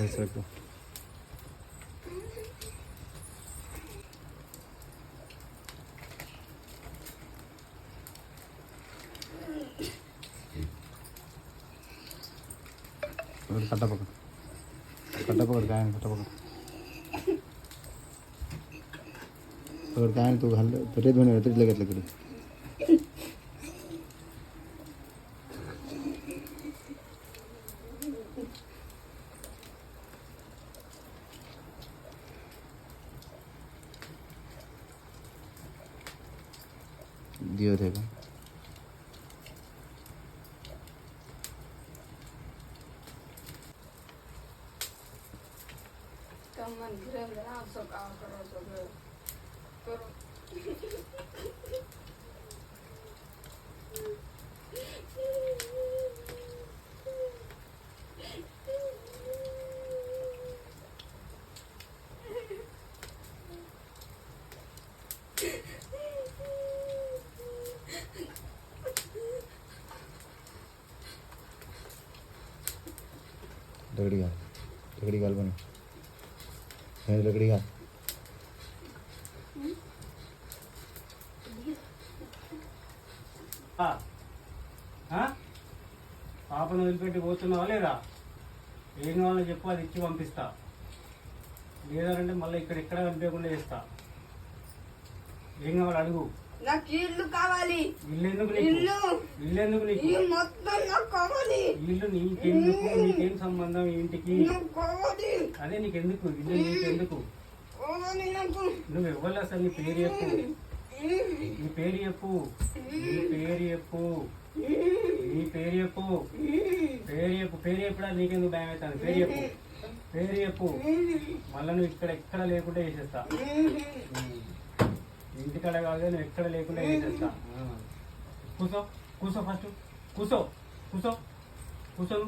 ऐसे रखो कट्टा पकड़। कट्टा पकड़, गायन कट्टा पकड़। पकड़ गायन तो तू घाल तरी धुणे तरी लगेच लगेच 니어 대가 그러면 그래서 아 그래서 लकड़ी का लकड़ी गाल बने है लकड़ी का ఆ? ఆ? పాపను వదిలిపెట్టి పోతున్నావా లేదా ఏం కావాలో చెప్పు అది ఇచ్చి పంపిస్తా లేదంటే మళ్ళీ ఇక్కడ ఎక్కడ కనిపించకుండా చేస్తా ఏం కావాలి అడుగు నాకు ఇల్లు కావాలి. ఇల్లు. ఇల్లు ఈ మొత్తం నాకు కావాలి. ఇల్లు నీకెందుకు నీకేం? సంబంధం ఇంటికి నాకు కావాలి. అదే నీకెందుకు? ఇల్లు నీకెందుకు? కావాలి నాకు. నువ్వు ఇవ్వాలి అసలు నీ పేరు చెప్పు. నీ పేరు చెప్పు. నీ పేరు చెప్పు. నీ పేరు చెప్పు. పేరు చెప్పు. పేరు చెప్పడా నీకెందుకు భయం అవుతుంది పేరు చెప్పు. పేరు చెప్పు. మళ్ళీ నువ్వు ఇక్కడ ఎక్కడ లేకుండా చేసేస్తా. ఇంటికాడ కాదు నువ్వు ఎక్కడ లేకుండా చేసేస్తా ఆ. కూసో కూసో ఫస్ట్ కూసో కూసో కూసో